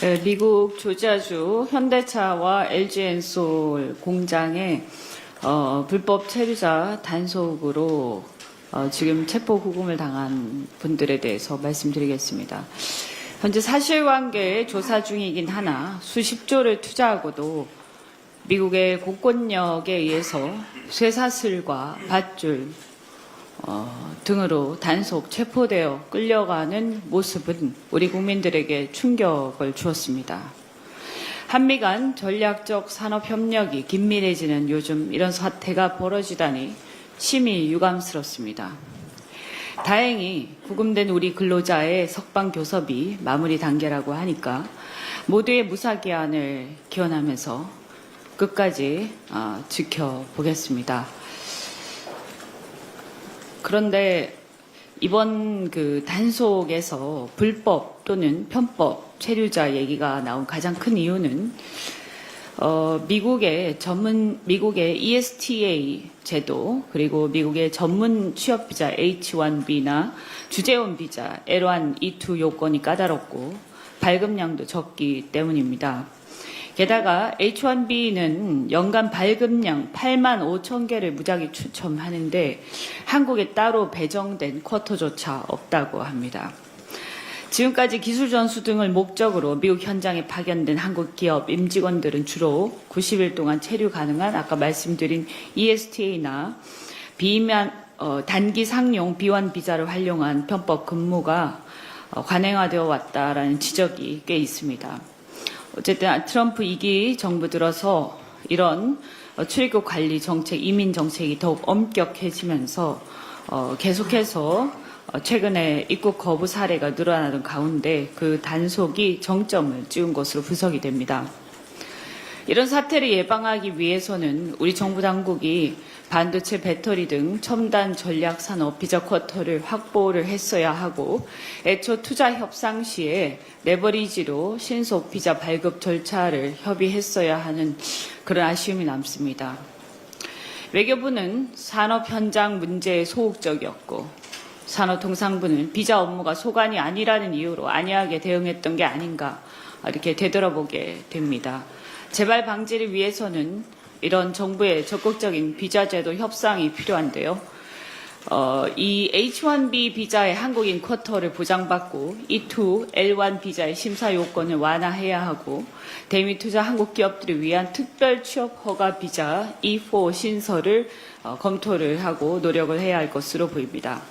네, 미국 조지아주 현대차와 LG엔솔 공장에 어, 불법 체류자 단속으로 어, 지금 체포 구금을 당한 분들에 대해서 말씀드리겠습니다. 현재 사실관계 조사 중이긴 하나 수십조를 투자하고도 미국의 공권력에 의해서 쇠사슬과 밧줄 어, 등으로 단속 체포되어 끌려가는 모습은 우리 국민들에게 충격을 주었습니다. 한미 간 전략적 산업 협력이 긴밀해지는 요즘 이런 사태가 벌어지다니 심히 유감스럽습니다. 다행히 구금된 우리 근로자의 석방 교섭이 마무리 단계라고 하니까 모두의 무사 기한을 기원하면서 끝까지 어, 지켜보겠습니다. 그런데 이번 그 단속에서 불법 또는 편법 체류자 얘기가 나온 가장 큰 이유는 어, 미국의 전문 미국의 ESTA 제도 그리고 미국의 전문 취업 비자 H1B나 주재원 비자 L1, E2 요건이 까다롭고 발급량도 적기 때문입니다. 게다가 H1B는 연간 발급량 8만 5천 개를 무작위 추첨하는데 한국에 따로 배정된 쿼터조차 없다고 합니다. 지금까지 기술 전수 등을 목적으로 미국 현장에 파견된 한국 기업 임직원들은 주로 90일 동안 체류 가능한 아까 말씀드린 ESTA나 비만 어, 단기 상용 비원 비자를 활용한 편법 근무가 어, 관행화되어 왔다라는 지적이 꽤 있습니다. 어쨌든 트럼프 2기 정부 들어서 이런 어, 출입국 관리 정책, 이민 정책이 더욱 엄격해지면서 어, 계속해서 어, 최근에 입국 거부 사례가 늘어나는 가운데 그 단속이 정점을 찍은 것으로 분석이 됩니다. 이런 사태를 예방하기 위해서는 우리 정부 당국이 반도체 배터리 등 첨단 전략 산업 비자 쿼터를 확보를 했어야 하고 애초 투자 협상 시에 레버리지로 신속 비자 발급 절차를 협의했어야 하는 그런 아쉬움이 남습니다. 외교부는 산업 현장 문제에 소극적이었고 산업통상부는 비자 업무가 소관이 아니라는 이유로 안이하게 대응했던 게 아닌가 이렇게 되돌아보게 됩니다. 재발 방지를 위해서는 이런 정부의 적극적인 비자 제도 협상이 필요한데요. 어, 이 H1B 비자의 한국인 쿼터를 보장받고 E2, L1 비자의 심사 요건을 완화해야 하고 대미 투자 한국 기업들을 위한 특별 취업 허가 비자 E4 신설을 어, 검토를 하고 노력을 해야 할 것으로 보입니다.